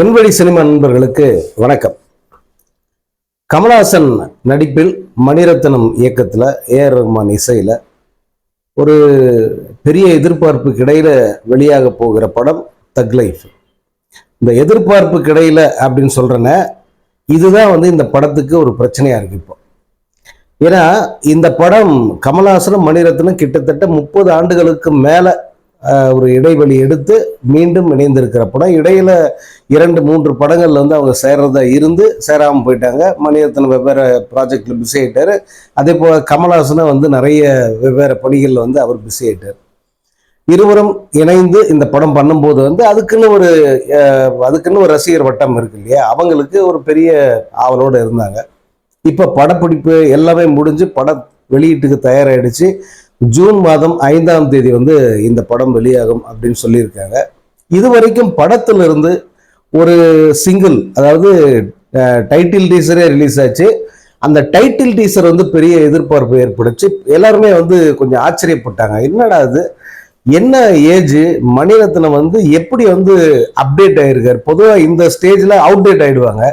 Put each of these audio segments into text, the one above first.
என்வழி cinema நண்பர்களுக்கு வணக்கம். கமல்ஹாசன் நடிப்பில் மணிரத்னம் இயக்கத்தில் ஏஆர் ரஹ்மான் இசையில் ஒரு பெரிய எதிர்பார்ப்புக்கு இடையில வெளியாக போகிற படம் தக் லைஃப். இந்த எதிர்பார்ப்புக்கு இடையில அப்படின்னு சொல்றேன்னா இதுதான் வந்து இந்த படத்துக்கு ஒரு பிரச்சனையாக இருக்கு இப்போ. ஏன்னா இந்த படம் கமலஹாசனும் மணிரத்னம் கிட்டத்தட்ட முப்பது ஆண்டுகளுக்கு மேலே ஒரு இடைவெளி எடுத்து மீண்டும் இணைந்திருக்கிற படம். இடையில இரண்டு மூன்று படங்கள்ல வந்து அவங்க சேர்றதா இருந்து சேராம போயிட்டாங்க. மணிரத்னம் வெவ்வேறு ப்ராஜெக்ட்ல பிஸி ஆயிட்டாரு. அதே போல கமல்ஹாசனும் வந்து நிறைய வெவ்வேறு பணிகள்ல வந்து அவர் பிஸி ஆயிட்டார். இருவரும் இணைந்து இந்த படம் பண்ணும்போது வந்து அதுக்குன்னு ஒரு அதுக்குன்னு ஒரு ரசிகர் வட்டம் இருக்கு இல்லையா? அவங்களுக்கு ஒரு பெரிய ஆவலோடு இருந்தாங்க. இப்போ படப்பிடிப்பு எல்லாமே முடிஞ்சு பட வெளியீட்டுக்கு தயாராகிடுச்சு ஜூன் மாதம் ஐந்தாம் தேதி வந்து இந்த படம் வெளியாகும் அப்படின்னு சொல்லியிருக்காங்க. இது வரைக்கும் படத்திலிருந்து ஒரு சிங்கிள் அதாவது டைட்டில் டீசரே ரிலீஸ் ஆச்சு. அந்த டைட்டில் டீசர் வந்து பெரிய எதிர்பார்ப்பு ஏற்படுச்சு. எல்லாருமே வந்து கொஞ்சம் ஆச்சரியப்பட்டாங்க. என்னடா இது? என்ன ஏஜ் மணிரத்னம் வந்து எப்படி வந்து அப்டேட் ஆகிருக்கார் பொதுவாக இந்த ஸ்டேஜில் அவுடேட் ஆகிடுவாங்க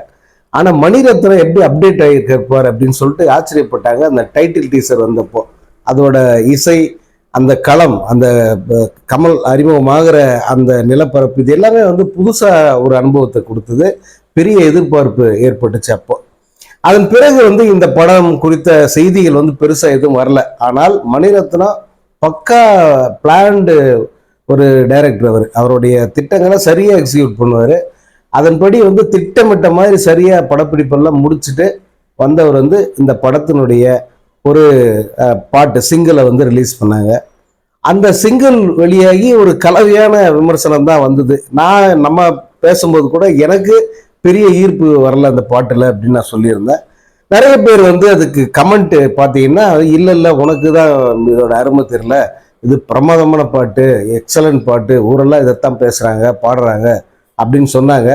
ஆனால் மணிரத்னம் எப்படி அப்டேட் ஆகிருக்கார் அப்படின்னு சொல்லிட்டு ஆச்சரியப்பட்டாங்க. அந்த டைட்டில் டீசர் வந்தப்போ. அதோட இசை அந்த களம் அந்த கமல் அறிமுகமாகிற அந்த நிலப்பரப்பு இது எல்லாமே வந்து புதுசாக ஒரு அனுபவத்தை கொடுத்தது. பெரிய எதிர்பார்ப்பு ஏற்பட்டுச்சு அப்போ. அதன் பிறகு வந்து இந்த படம் குறித்த செய்திகள் வந்து பெருசாக எதுவும் வரல. ஆனால் மணிரத்னம் பக்கா பிளான்டு ஒரு டைரக்டர் அவர். அவருடைய திட்டங்களை சரியாக எக்ஸிக்யூட் பண்ணுவார். அதன்படி வந்து திட்டமிட்ட மாதிரி சரியாக படப்பிடிப்பெல்லாம் முடிச்சுட்டு வந்தவர் வந்து இந்த படத்தினுடைய ஒரு பாட்டு சிங்கிளை வந்து ரிலீஸ் பண்ணாங்க. அந்த சிங்கிள் வெளியாகி ஒரு கலவையான விமர்சனம் தான் வந்தது. நான் நம்ம பேசும்போது கூட எனக்கு பெரிய ஈர்ப்பு வரல அந்த பாட்டில் அப்படின்னு நான் சொல்லியிருந்தேன். நிறைய பேர் வந்து அதுக்கு கமெண்ட்டு பார்த்தீங்கன்னா இல்லை இல்லை உனக்கு தான் இதோட அருமை தெரியல. இது பிரமாதமான பாட்டு எக்ஸலண்ட் பாட்டு. ஊரெல்லாம் இதைத்தான் பேசுகிறாங்க பாடுறாங்க அப்படின்னு சொன்னாங்க.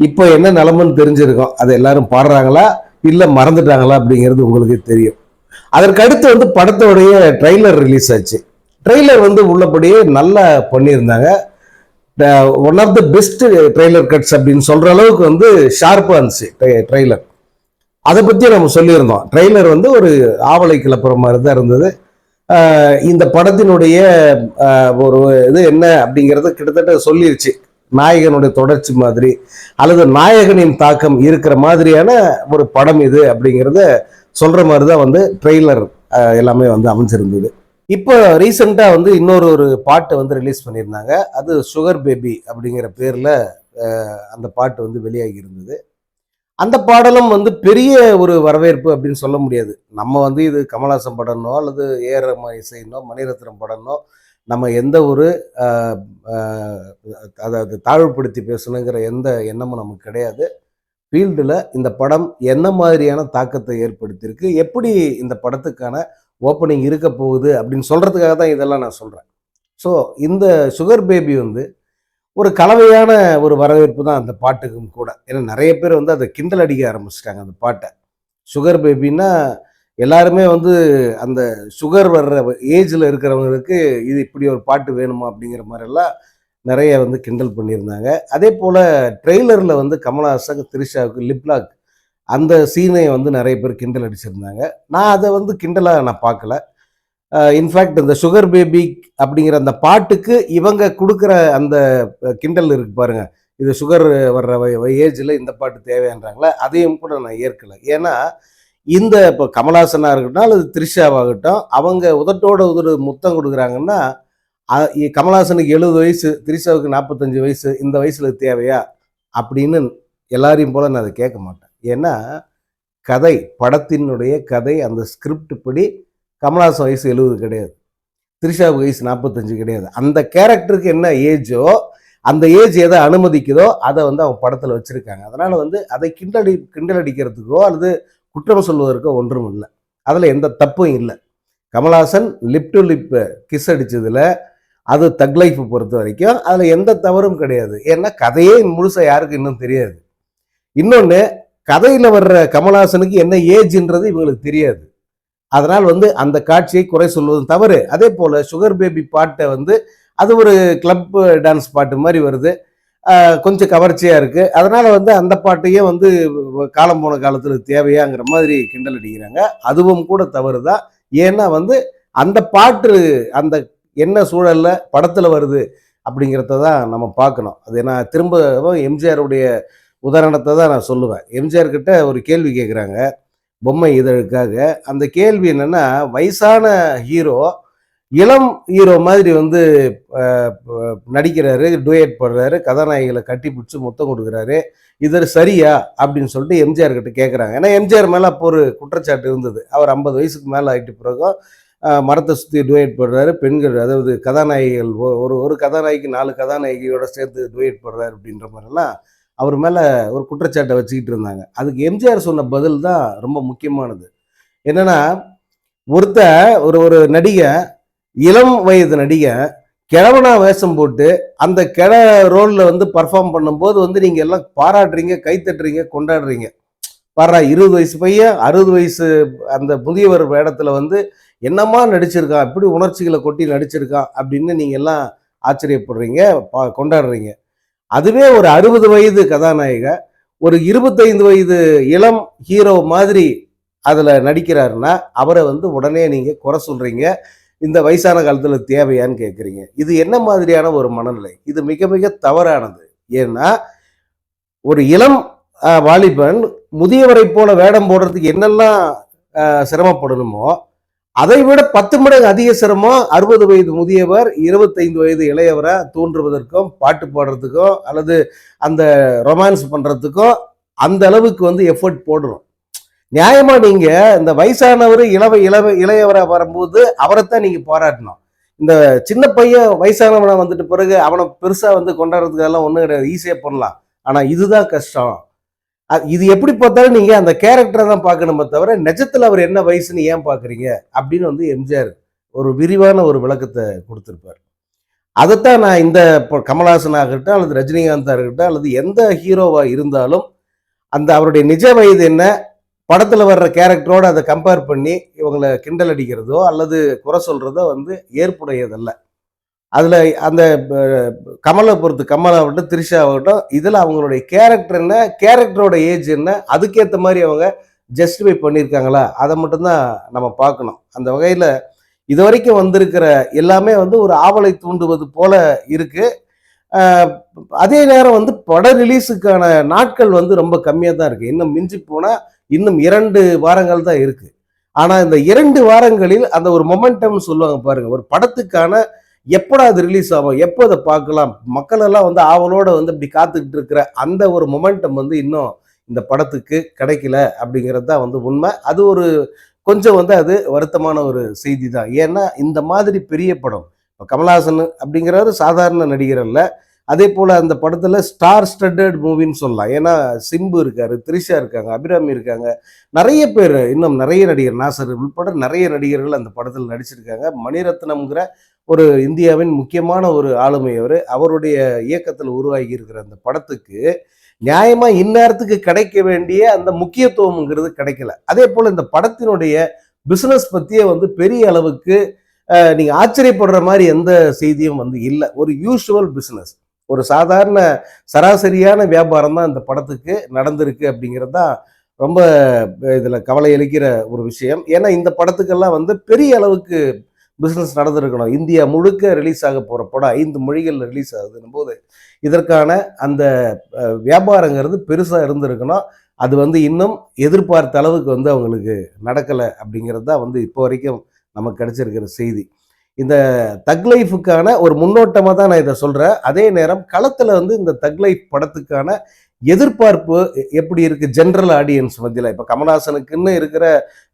இப்போ என்ன நிலமன்னு தெரிஞ்சிருக்கோம். அதை எல்லாரும் பாடுறாங்களா? இல்லை மறந்துட்டாங்களா அப்படிங்கிறது உங்களுக்கு தெரியும். அதற்கு அடுத்து வந்து படத்தோடைய ட்ரெய்லர் ரிலீஸ் ஆச்சு. ட்ரெய்லர் வந்து உள்ளபடியே நல்லா பண்ணியிருந்தாங்க. One of the best trailer cuts அப்படின்னு சொல்ற அளவுக்கு வந்து ஷார்ப்பாக இருந்துச்சு ட்ரெய்லர் அதை பற்றி நம்ம சொல்லியிருந்தோம். ட்ரெய்லர் வந்து ஒரு ஆவலை கிளப்புற மாதிரி தான் இருந்தது. ஆஹ் இந்த படத்தினுடைய ஆஹ் ஒரு இது என்ன அப்படிங்கிறத கிட்டத்தட்ட சொல்லிருச்சு. நாயகனுடைய தொடர்ச்சி மாதிரி அல்லது நாயகனின் தாக்கம் இருக்கிற மாதிரியான ஒரு படம் இது அப்படிங்கிறத சொல்கிற மாதிரி தான் வந்து ட்ரெய்லர் எல்லாமே வந்து அமைஞ்சிருந்தது. இப்போ ரீசெண்டாக வந்து இன்னொரு ஒரு பாட்டை வந்து ரிலீஸ் பண்ணியிருந்தாங்க. அது சுகர் பேபி அப்படிங்கிற பேரில் அந்த பாட்டு வந்து வெளியாகி இருந்தது. அந்த பாடலும் வந்து பெரிய ஒரு வரவேற்பு அப்படின்னு சொல்ல முடியாது. நம்ம வந்து இது கமல்ஹாசன் படம்னோ அல்லது ஏஆர் ரஹ்மான் இசைனோ மணிரத்னம் படம்னோ நம்ம எந்த ஒரு அதாவது தாழ்வுபடுத்தி பேசணுங்கிற எந்த எண்ணமும் நமக்கு கிடையாது. ஃபீல்டில் இந்த படம் என்ன மாதிரியான தாக்கத்தை ஏற்படுத்தியிருக்கு? எப்படி இந்த படத்துக்கான ஓப்பனிங் இருக்க போகுது? அப்படின்னு சொல்கிறதுக்காக தான் இதெல்லாம் நான் சொல்கிறேன் ஸோ இந்த சுகர் பேபி வந்து ஒரு கலவையான ஒரு வரவேற்பு தான் அந்த பாட்டுக்கும் கூட. ஏன்னா நிறைய பேர் வந்து அதை கிண்டல் அடிக்க ஆரம்பிச்சிட்டாங்க அந்த பாட்டை. சுகர் பேபின்னா எல்லாருமே வந்து அந்த சுகர் வர்ற ஏஜில் இருக்கிறவங்களுக்கு இது இப்படி ஒரு பாட்டு வேணுமா அப்படிங்கிற மாதிரிலாம் நிறைய வந்து கிண்டல் பண்ணியிருந்தாங்க. அதே போல் ட்ரெய்லரில் வந்து கமல்ஹாசன் திரிஷாவுக்கு லிப்லாக் அந்த சீனை வந்து நிறைய பேர் கிண்டல் அடிச்சிருந்தாங்க. நான் அதை வந்து கிண்டலாக நான் பார்க்கல. இன்ஃபேக்ட் இந்த சுகர் பேபி அப்படிங்கிற அந்த பாட்டுக்கு இவங்க கொடுக்குற அந்த கிண்டல் இருக்கு பாருங்க. இது சுகர் வர்ற ஏஜில் இந்த பாட்டு தேவைன்றாங்களே அதையும் கூட நான் ஏற்கலை. ஏன்னா இந்த இப்போ கமலாசனாக இருக்கட்டும் அல்லது த்ரிஷாவாகட்டும் அவங்க உதட்டோட உதடு முத்தம் கொடுக்குறாங்கன்னா கமலஹாசனுக்கு எழுபது வயசு திரிஷாவுக்கு நாற்பத்தஞ்சு வயசு இந்த வயசில் தேவையா? அப்படின்னு எல்லாரையும் போல் நான் அதை கேட்க மாட்டேன். ஏன்னா கதை படத்தினுடைய கதை அந்த ஸ்கிரிப்ட் படி கமலாசன் வயசு எழுபது கிடையாது. த்ரிஷாவுக்கு வயசு நாற்பத்தஞ்சு கிடையாது. அந்த கேரக்டருக்கு என்ன ஏஜோ அந்த ஏஜ் எதை அனுமதிக்குதோ அதை வந்து அவங்க படத்தில் வச்சுருக்காங்க. அதனால் வந்து அதை கிண்டடி கிண்டல் அடிக்கிறதுக்கோ அல்லது குற்றம் சொல்வதற்கோ ஒன்றும் இல்லை. அதில் எந்த தப்பும் இல்லை. Kamal Haasan lip to lip kiss அடித்ததில் அது தக் லைஃப் பொறுத்த வரைக்கும் அதில் எந்த தவறும் கிடையாது. ஏன்னா கதையே முழுசாக யாருக்கும் இன்னும் தெரியாது. இன்னொன்று கதையில் வர்ற கமல்ஹாசனுக்கு என்ன ஏஜ்ன்றது இவங்களுக்கு தெரியாது. அதனால் வந்து அந்த காட்சியை குறை சொல்வதும் தவறு. அதே போல் சுகர் பேபி பாட்டை வந்து அது ஒரு கிளப் டான்ஸ் பாட்டு மாதிரி வருது. கொஞ்சம் கவர்ச்சியாக இருக்குது அதனால் வந்து அந்த பாட்டையும் வந்து காலம் போன காலத்தில் தேவையாங்கிற மாதிரி கிண்டல் அடிக்கிறாங்க. அதுவும் கூட தவறு தான் ஏன்னா வந்து அந்த பாட்டு அந்த என்ன சூழலில் படத்தில் வருது அப்படிங்கிறத தான் நம்ம பார்க்கணும். அது நான் திரும்பவும் எம்ஜிஆருடைய உதாரணத்தை தான் நான் சொல்லுவேன். எம்ஜிஆர் கிட்ட ஒரு கேள்வி கேட்குறாங்க பொம்மை இதழுக்காக. அந்த கேள்வி என்னென்னா வயசான ஹீரோ இளம் ஹீரோ மாதிரி வந்து நடிக்கிறாரு டுயட் படுறாரு கதாநாயகிகளை கட்டி பிடிச்சி முத்தம் கொடுக்குறாரு. இது சரியா? அப்படின்னு சொல்லிட்டு எம்ஜிஆர் கிட்ட கேட்குறாங்க ஏன்னா எம்ஜிஆர் மேலே அப்போ ஒரு குற்றச்சாட்டு இருந்தது. அவர் ஐம்பது வயசுக்கு மேலே ஆகிட்டு பிறகும் மரத்தை சுற்றி டுயட் பண்ணுறாரு பெண்கள் அதாவது கதாநாயகிகள் ஒரு ஒரு கதாநாயகி நாலு கதாநாயகியோட சேர்த்து டுயட் பண்ணுறாரு அப்படின்ற மாதிரிலாம் அவர் மேலே ஒரு குற்றச்சாட்டை வச்சுக்கிட்டு இருந்தாங்க. அதுக்கு எம்ஜிஆர் சொன்ன பதில் தான் ரொம்ப முக்கியமானது. என்னென்னா ஒருத்த ஒரு ஒரு நடிகை இளம் வயது நடிகை கிழவனா வேஷம் போட்டு அந்த கிழ ரோலில் வந்து பர்ஃபார்ம் பண்ணும்போது வந்து நீங்கள் எல்லாம் பாராட்டுறீங்க கைத்தட்டுறீங்க கொண்டாடுறீங்க. வர்ற இருபது வயசு பையன் அறுபது வயசு அந்த முதியவர் வேடத்தில் வந்து என்னம்மா நடிச்சிருக்கான்? இப்படி உணர்ச்சிகளை கொட்டி நடிச்சிருக்கான்? அப்படின்னு நீங்கள் எல்லாம் ஆச்சரியப்படுறீங்க பா- கொண்டாடுறீங்க. அதுவே ஒரு அறுபது வயது கதாநாயக ஒரு இருபத்தைந்து வயது இளம் ஹீரோ மாதிரி அதில் நடிக்கிறாருன்னா அவரை வந்து உடனே நீங்கள் குறை சொல்கிறீங்க இந்த வயசான காலத்தில் தேவையான்னு கேட்குறீங்க இது என்ன மாதிரியான ஒரு மனநிலை? இது மிக மிக தவறானது. ஏன்னா ஒரு இளம் வாலிபன் முதியவரை போல வேடம் போடுறதுக்கு என்னெல்லாம் சிரமப்படணுமோ அதை விட பத்து மடங்கு அதிக சிரமம் அறுபது வயது முதியவர் இருபத்தைந்து வயது இளையவரை தோன்றுவதற்கும் பாட்டு பாடுறதுக்கும் அல்லது அந்த ரொமான்ஸ் பண்ணுறதுக்கும் அந்த அளவுக்கு வந்து எஃபர்ட் போடணும். நியாயமாக நீங்கள் இந்த வயசானவர் இளவ இளவ இளையவராக வரும்போது அவரைத்தான் நீங்கள் பாராட்டணும். இந்த சின்ன பையன் வயசானவனை வந்துட்டு பிறகு அவனை பெருசாக வந்து கொண்டாடுறதுக்கெல்லாம் ஒன்றும் கிடையாது. ஈஸியாக பண்ணலாம். ஆனால் இதுதான் கஷ்டம். இது எப்படி பார்த்தாலும் நீங்க அந்த கேரக்டரை தான் பார்க்கணுமே தவிர நிஜத்துல அவர் என்ன வயசுன்னு ஏன் பார்க்குறீங்க? அப்படின்னு வந்து எம்ஜிஆர் ஒரு விரிவான ஒரு விளக்கத்தை கொடுத்துருப்பார். அதைத்தான் நான் இந்த இப்போ கமல்ஹாசன் ஆகட்டும் அல்லது ரஜினிகாந்தா இருக்கட்டும் அல்லது எந்த ஹீரோவாக இருந்தாலும் அந்த அவருடைய நிஜ வயது என்ன? படத்தில் வர்ற கேரக்டரோடு அதை கம்பேர் பண்ணி இவங்களை கிண்டல் அடிக்கிறதோ அல்லது குறை சொல்கிறதோ வந்து ஏற்புடையதல்ல. அதில் அந்த கமலை பொறுத்து கமலாகட்டும் த்ரிஷாகட்டும் இதில் அவங்களுடைய கேரக்டர் என்ன கேரக்டரோட ஏஜ் என்ன அதுக்கேற்ற மாதிரி அவங்க ஜஸ்டிஃபை பண்ணியிருக்காங்களா அதை மட்டும்தான் நம்ம பார்க்கணும். அந்த வகையில் இது வரைக்கும் வந்திருக்கிற எல்லாமே வந்து ஒரு ஆவலை தூண்டுவது போல இருக்குது அதே நேரம் வந்து பட ரிலீஸுக்கான நாட்கள் வந்து ரொம்ப கம்மியாக தான் இருக்குது இன்னும் மிஞ்சி போனால் இன்னும் இரண்டு வாரங்கள் தான் இருக்குது ஆனால் இந்த இரண்டு வாரங்களில் அந்த ஒரு மொமெண்டம் சொல்லுவாங்க பாருங்கள் ஒரு படத்துக்கான எப்படா அது ரிலீஸ் ஆகும்? எப்போ அதை பார்க்கலாம்? மக்கள் எல்லாம் வந்து ஆவலோட வந்து இப்படி காத்துக்கிட்டு இருக்கிற அந்த ஒரு மொமெண்டம் வந்து இன்னும் இந்த படத்துக்கு கிடைக்கல அப்படிங்கிறது தான் வந்து உண்மை. அது ஒரு கொஞ்சம் வந்து அது வருத்தமான ஒரு செய்தி தான். ஏன்னா இந்த மாதிரி பெரிய படம் இப்போ கமல்ஹாசன் அப்படிங்கிறவர் சாதாரண நடிகர் அல்ல. அதே போல் அந்த படத்தில் ஸ்டார் ஸ்டட்டட் மூவின்னு சொல்லலாம். ஏன்னா சிம்பு இருக்கார் த்ரிஷா இருக்காங்க அபிராமி இருக்காங்க. நிறைய பேர் இன்னும் நிறைய நடிகர் நாசர் உள்பட நிறைய நடிகர்கள் அந்த படத்தில் நடிச்சிருக்காங்க. மணிரத்னம்ங்கிற ஒரு இந்தியாவின் முக்கியமான ஒரு ஆளுமை அவர். அவருடைய இயக்கத்தில் உருவாகி இருக்கிற அந்த படத்துக்கு நியாயமா இந்நேரத்துக்கு கிடைக்க வேண்டிய அந்த முக்கியத்துவம்ங்கிறது கிடைக்கல. அதே போல இந்த படத்தினுடைய பிசினஸ் பத்தியே வந்து பெரிய அளவுக்கு நீங்கள் நீங்க ஆச்சரியப்படுற மாதிரி எந்த செய்தியும் வந்து இல்லை. ஒரு யூஷுவல் பிசினஸ் ஒரு சாதாரண சராசரியான வியாபாரம் தான் இந்த படத்துக்கு நடந்திருக்கு அப்படிங்கிறது தான் ரொம்ப இதில் கவலை அளிக்கிற ஒரு விஷயம். ஏன்னா இந்த படத்துக்கெல்லாம் வந்து பெரிய அளவுக்கு பிஸ்னஸ் நடந்திருக்கணும். இந்தியா முழுக்க ரிலீஸ் ஆக போகிற படம் ஐந்து மொழிகளில் ரிலீஸ் ஆகுதுன்னும் போது இதற்கான அந்த வியாபாரங்கிறது பெருசாக இருந்திருக்கணும். அது வந்து இன்னும் எதிர்பார்த்த அளவுக்கு வந்து அவங்களுக்கு நடக்கலை அப்படிங்கிறது தான் வந்து இப்போ வரைக்கும் நமக்கு கிடைச்சிருக்கிற செய்தி. இந்த தக் லைஃபுக்கான ஒரு முன்னோட்டமாக தான் நான் இதை சொல்கிறேன் அதே நேரம் களத்தில் வந்து இந்த தக் லைஃப் படத்துக்கான எதிர்பார்ப்பு எப்படி இருக்கு ஜென்ரல் ஆடியன்ஸ் மத்தியில்? இப்போ கமல்ஹாசனுக்குன்னு இருக்கிற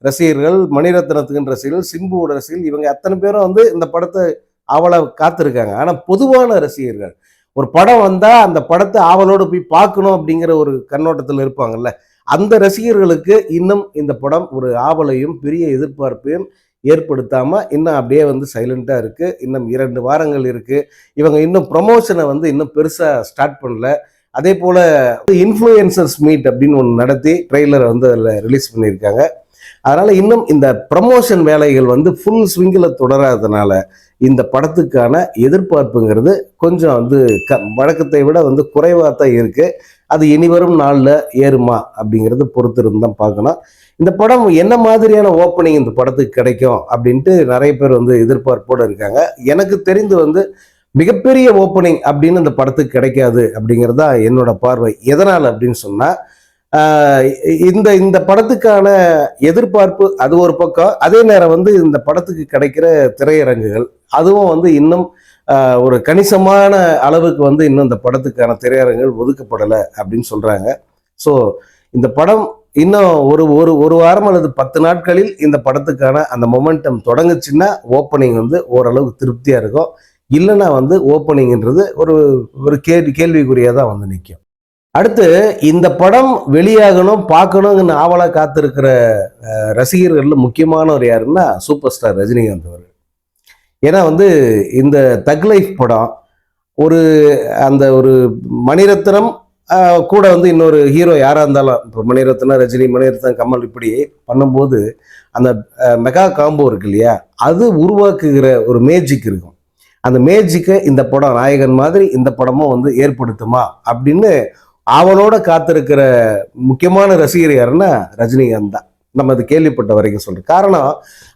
ரசிகர்கள் மணிரத்னத்துக்குன்னு ரசிகர்கள் சிம்புவோட ரசிகர்கள் இவங்க அத்தனை பேரும் வந்து இந்த படத்தை அவளை காத்திருக்காங்க. ஆனால் பொதுவான ரசிகர்கள் ஒரு படம் வந்தால் அந்த படத்தை ஆவலோடு போய் பார்க்கணும் அப்படிங்கிற ஒரு கண்ணோட்டத்தில் இருப்பாங்கல்ல? அந்த ரசிகர்களுக்கு இன்னும் இந்த படம் ஒரு ஆவலையும் பெரிய எதிர்பார்ப்பையும் ஏற்படுத்தாமல் இன்னும் அப்படியே வந்து சைலண்ட்டாக இருக்குது இன்னும் இரண்டு வாரங்கள் இருக்குது இவங்க இன்னும் ப்ரொமோஷனை வந்து இன்னும் பெருசாக ஸ்டார்ட் பண்ணல. அதே போல் இன்ஃப்ளூயன்சர்ஸ் மீட் அப்படின்னு ஒன்று நடத்தி ட்ரெய்லரை வந்து அதில் ரிலீஸ் பண்ணியிருக்காங்க. அதனால் இன்னும் இந்த ப்ரமோஷன் வேலைகள் வந்து ஃபுல் ஸ்விங்கில் தொடராதனால இந்த படத்துக்கான எதிர்பார்ப்புங்கிறது கொஞ்சம் வந்து க வழக்கத்தை விட வந்து குறைவாக தான் இருக்குது அது இனி வரும் நாளில் ஏறுமா அப்படிங்கிறது பொறுத்திருந்து தான் பார்க்கணும். இந்த படம் என்ன மாதிரியான ஓப்பனிங் இந்த படத்துக்கு கிடைக்கும் அப்படின்ட்டு நிறைய பேர் வந்து எதிர்பார்ப்போடு இருக்காங்க. எனக்கு தெரிந்து வந்து மிகப்பெரிய ஓப்பனிங் அப்படின்னு இந்த படத்துக்கு கிடைக்காது அப்படிங்கிறது தான் என்னோட பார்வை. எதனால் அப்படின்னு சொன்னால் இந்த இந்த படத்துக்கான எதிர்பார்ப்பு அது ஒரு பக்கம். அதே நேரம் வந்து இந்த படத்துக்கு கிடைக்கிற திரையரங்குகள் அதுவும் வந்து இன்னும் ஒரு கணிசமான அளவுக்கு வந்து இன்னும் இந்த படத்துக்கான திரையரங்குகள் ஒதுக்கப்படலை அப்படின்னு சொல்றாங்க. ஸோ இந்த படம் இன்னும் ஒரு ஒரு ஒரு வாரம் அல்லது பத்து நாட்களில் இந்த படத்துக்கான அந்த மொமெண்டம் தொடங்குச்சுன்னா ஓப்பனிங் வந்து ஓரளவுக்கு திருப்தியாக இருக்கும். இல்லைன்னா வந்து ஓப்பனிங்ன்றது ஒரு ஒரு கேள்வி கேள்விக்குறியாக தான் வந்து நிற்கும் அடுத்து இந்த படம் வெளியாகணும் பார்க்கணுங்கன்னு ஆவலாக காத்திருக்கிற ரசிகர்களில் முக்கியமானவர் யாருன்னா சூப்பர் ஸ்டார் ரஜினிகாந்த் அவர் ஏன்னா வந்து இந்த தக் லைஃப் படம் ஒரு அந்த ஒரு மணிரத்னம் கூட வந்து இன்னொரு ஹீரோ யாராக இருந்தாலும் இப்போ மணிரத்னம் ரஜினி மணிரத்னம் கமல் இப்படி பண்ணும்போது அந்த மெகா காம்போ இருக்கு இல்லையா? அது உருவாக்குகிற ஒரு மேஜிக் இருக்கும். அந்த மேஜிக்கை இந்த படம் நாயகன் மாதிரி இந்த படமும் வந்து ஏற்படுத்துமா அப்படின்னு அவனோட காத்திருக்கிற முக்கியமான ரசிகர் யாருன்னா ரஜினிகாந்த் தான். நம்ம அது கேள்விப்பட்ட வரைக்கும் சொல்றோம் காரணம்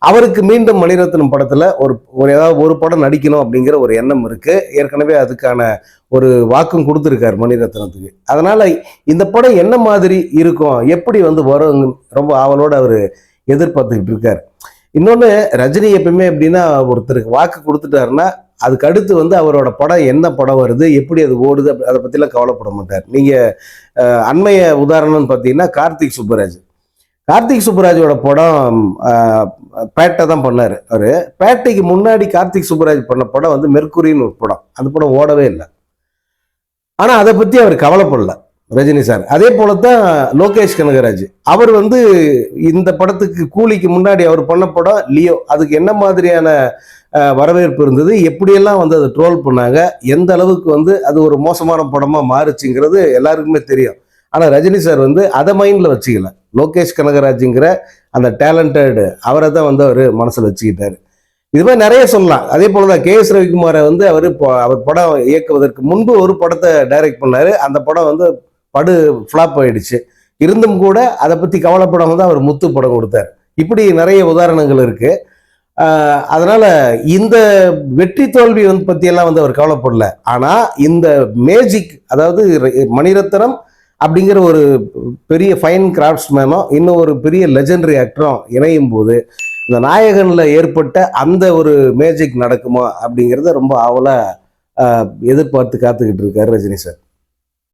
அவருக்கு மீண்டும் மணிரத்னம் படத்துல ஒரு ஒரு ஏதாவது ஒரு படம் நடிக்கணும் அப்படிங்கிற ஒரு எண்ணம் இருக்கு. ஏற்கனவே அதுக்கான ஒரு வாக்கும் கொடுத்துருக்காரு மணிரத்னத்துக்கு. அதனால இந்த படம் என்ன மாதிரி இருக்கும் எப்படி வந்து வரும் ரொம்ப ஆவலோட அவர் எதிர்பார்த்துக்கிட்டு இருக்காரு. இன்னொன்று ரஜினி எப்பயுமே எப்படின்னா ஒருத்தருக்கு வாக்கு கொடுத்துட்டாருன்னா அதுக்கு அடுத்து வந்து அவரோட படம் என்ன படம் வருது எப்படி அது ஓடுது அப்படி- அதை பற்றிலாம் கவலைப்பட மாட்டார். நீங்கள் அண்மைய உதாரணம்னு பார்த்தீங்கன்னா கார்த்திக் சுப்பராஜ். கார்த்திக் சுப்பராஜோட படம் பேட்டை தான் பண்ணார் அவர். பேட்டைக்கு முன்னாடி கார்த்திக் சுப்பராஜ் பண்ண படம் வந்து மெர்குரின்னு ஒரு படம். அந்த படம் ஓடவே இல்லை. ஆனால் அதை பற்றி அவர் கவலைப்படல ரஜினி சார். அதே போல தான் லோகேஷ் கனகராஜ். அவர் வந்து இந்த படத்துக்கு கூலிக்கு முன்னாடி அவர் பண்ண படம் லியோ. அதுக்கு என்ன மாதிரியான வரவேற்பு இருந்தது. எப்படியெல்லாம் வந்து அதை ட்ரோல் பண்ணாங்க எந்த அளவுக்கு வந்து அது ஒரு மோசமான படமாக மாறுச்சுங்கிறது எல்லாருக்குமே தெரியும். ஆனால் ரஜினி சார் வந்து அதை மைண்டில் வச்சுக்கல. லோகேஷ் கனகராஜுங்கிற அந்த டேலண்டட் அவரை தான் வந்து அவர் மனசில் வச்சுக்கிட்டாரு. இது மாதிரி நிறைய சொல்லலாம். அதே போல தான் கே எஸ் ரவிக்குமாரை வந்து அவர் அவர் படம் இயக்குவதற்கு முன்பு ஒரு படத்தை டைரக்ட் பண்ணாரு. அந்த படம் வந்து படு ஃப்ளாப் ஆயிடுச்சு. இருந்தும் கூட அதை பற்றி கவலைப்படாமல் தான் அவர் முத்து படம் கொடுத்தார். இப்படி நிறைய உதாரணங்கள் இருக்குது அதனால் இந்த வெற்றி தோல்வி வந்து பற்றியெல்லாம் வந்து அவர் கவலைப்படல. ஆனால் இந்த மேஜிக் அதாவது மணிரத்னம் அப்படிங்கிற ஒரு பெரிய ஃபைன் கிராஃப்ட்ஸ்மேனும் இன்னும் ஒரு பெரிய லெஜண்டரி ஆக்டரும் இணையும் போது இந்த நாயகனில் ஏற்பட்ட அந்த ஒரு மேஜிக் நடக்குமா அப்படிங்கிறத ரொம்ப ஆவலாக எதிர்பார்த்து காத்துக்கிட்டு இருக்காரு ரஜினி சார்.